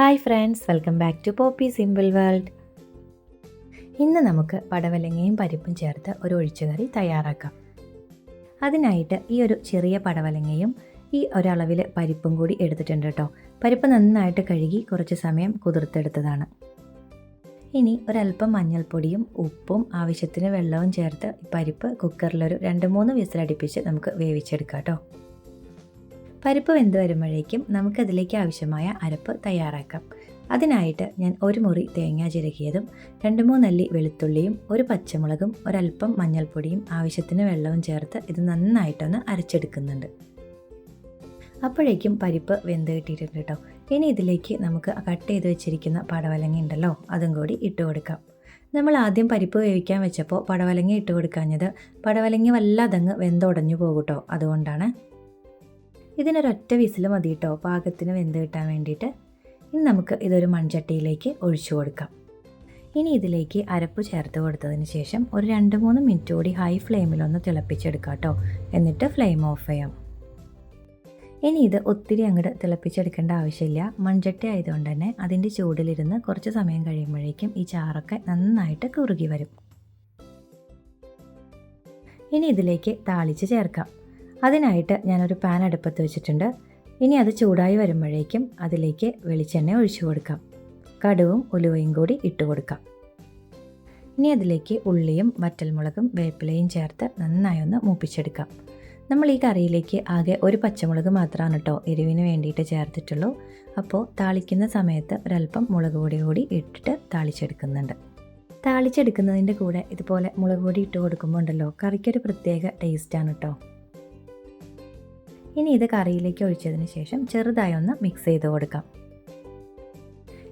Hi friends welcome back to Poppy simple world. ഇന്ന് നമുക്ക് പടവലങ്ങയും പരിപ്പും ചേർത്ത് ഒരു ഒഴിച്ചുകറി തയ്യാറാക്കാം. അതിനായിട്ട് ഈ ഒരു ചെറിയ പടവലങ്ങയും ഈ ഒരളവിൽ പരിപ്പും കൂടി എടുത്തിട്ടുണ്ട് കേട്ടോ. പരിപ്പ് നന്നായിട്ട് കഴുകി കുറച്ച് സമയം കുതിർത്തെടുത്തതാണ്. ഇനി ഒരല്പം മഞ്ഞൾപ്പൊടിയും ഉപ്പും ആവശ്യത്തിന് വെള്ളവും ചേർത്ത് പരിപ്പ് കുക്കറിലൊരു രണ്ട് മൂന്ന് വിസിലടിപ്പിച്ച് നമുക്ക് വേവിച്ചെടുക്കാം കേട്ടോ. പരിപ്പ് വെന്ത് വരുമ്പോഴേക്കും നമുക്കതിലേക്ക് ആവശ്യമായ അരപ്പ് തയ്യാറാക്കാം. അതിനായിട്ട് ഞാൻ ഒരു മുറി തേങ്ങ ചിരകിയതും രണ്ട് മൂന്നല്ലി വെളുത്തുള്ളിയും ഒരു പച്ചമുളകും ഒരല്പം മഞ്ഞൾപ്പൊടിയും ആവശ്യത്തിന് വെള്ളവും ചേർത്ത് ഇത് നന്നായിട്ടൊന്ന് അരച്ചെടുക്കുന്നുണ്ട്. അപ്പോഴേക്കും പരിപ്പ് വെന്ത് കിട്ടിയിട്ടുണ്ട് കേട്ടോ. ഇനി ഇതിലേക്ക് നമുക്ക് കട്ട് ചെയ്ത് വെച്ചിരിക്കുന്ന പടവലങ്ങ ഉണ്ടല്ലോ അതും കൂടി ഇട്ട് കൊടുക്കാം. നമ്മൾ ആദ്യം പരിപ്പ് വേവിക്കാൻ വെച്ചപ്പോൾ പടവലങ്ങ ഇട്ട് കൊടുക്കാഞ്ഞത് പടവലങ്ങ വല്ലാതങ്ങ് വെന്തുടഞ്ഞു പോകും അതുകൊണ്ടാണ്. ഇതിനൊരൊറ്റ വിസിൽ മതി കേട്ടോ പാകത്തിന് വെന്ത് കിട്ടാൻ വേണ്ടിയിട്ട്. ഇനി നമുക്ക് ഇതൊരു മൺചട്ടിയിലേക്ക് ഒഴിച്ചു കൊടുക്കാം. ഇനി ഇതിലേക്ക് അരപ്പ് ചേർത്ത് കൊടുത്തതിന് ശേഷം ഒരു രണ്ട് മൂന്ന് മിനിറ്റ് കൂടി ഹൈ ഫ്ലെയിമിലൊന്ന് തിളപ്പിച്ചെടുക്കാം കേട്ടോ എന്നിട്ട് ഫ്ലെയിം ഓഫ് ചെയ്യാം. ഇനി ഇത് ഒത്തിരി അങ്ങോട്ട് തിളപ്പിച്ചെടുക്കേണ്ട ആവശ്യമില്ല. മൺചട്ടി ആയതുകൊണ്ട് തന്നെ അതിന്റെ ചൂടിലിരുന്ന് കുറച്ച് സമയം കഴിയുമ്പോഴേക്കും ഈ ചാറൊക്കെ നന്നായിട്ട് കുറുകി വരും. ഇനി ഇതിലേക്ക് താളിച്ച് ചേർക്കാം. അതിനായിട്ട് ഞാനൊരു പാൻ അടുപ്പത്ത് വെച്ചിട്ടുണ്ട്. ഇനി അത് ചൂടായി വരുമ്പോഴേക്കും അതിലേക്ക് വെളിച്ചെണ്ണ ഒഴിച്ചു കൊടുക്കാം. കടുവും ഉലുവയും കൂടി ഇട്ട് കൊടുക്കാം. ഇനി അതിലേക്ക് ഉള്ളിയും വറ്റൽമുളകും വേപ്പിലയും ചേർത്ത് നന്നായി ഒന്ന് മൂപ്പിച്ചെടുക്കാം. നമ്മൾ ഈ കറിയിലേക്ക് ആകെ ഒരു പച്ചമുളക് മാത്രമാണ് കേട്ടോ എരിവിന് വേണ്ടിയിട്ട് ചേർത്തിട്ടുള്ളൂ. അപ്പോൾ താളിക്കുന്ന സമയത്ത് ഒരല്പം മുളക് പൊടി കൂടി ഇട്ടിട്ട് താളിച്ചെടുക്കുന്നുണ്ട്. താളിച്ചെടുക്കുന്നതിന്റെ കൂടെ ഇതുപോലെ മുളക് പൊടി ഇട്ട് കൊടുക്കുമ്പോൾ ഉണ്ടല്ലോ കറിക്കൊരു പ്രത്യേക ടേസ്റ്റാണ് കേട്ടോ ഇനി ഇത് കറിയിലേക്ക് ഒഴിച്ചതിന് ശേഷം ചെറുതായി ഒന്ന് മിക്സ് ചെയ്ത് കൊടുക്കാം.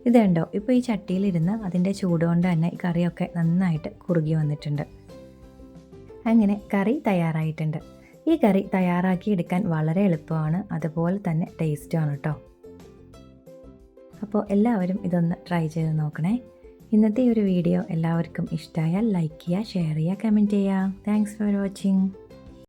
ഇതുണ്ടോ ഇപ്പോൾ ഈ ചട്ടിയിലിരുന്ന് അതിന്റെ ചൂടുകൊണ്ട് തന്നെ ഈ കറിയൊക്കെ നന്നായിട്ട് കുറുകി വന്നിട്ടുണ്ട്. അങ്ങനെ കറി തയ്യാറായിട്ടുണ്ട്. ഈ കറി തയ്യാറാക്കി എടുക്കാൻ വളരെ എളുപ്പമാണ്. അതുപോലെ തന്നെ ടേസ്റ്റുമാണ് കേട്ടോ അപ്പോൾ എല്ലാവരും ഇതൊന്ന് ട്രൈ ചെയ്ത് നോക്കണേ. ഇന്നത്തെ ഒരു വീഡിയോ എല്ലാവർക്കും ഇഷ്ടമായാൽ ലൈക്ക് ചെയ്യുക ഷെയർ ചെയ്യുക കമന്റ് ചെയ്യുക. Thanks for watching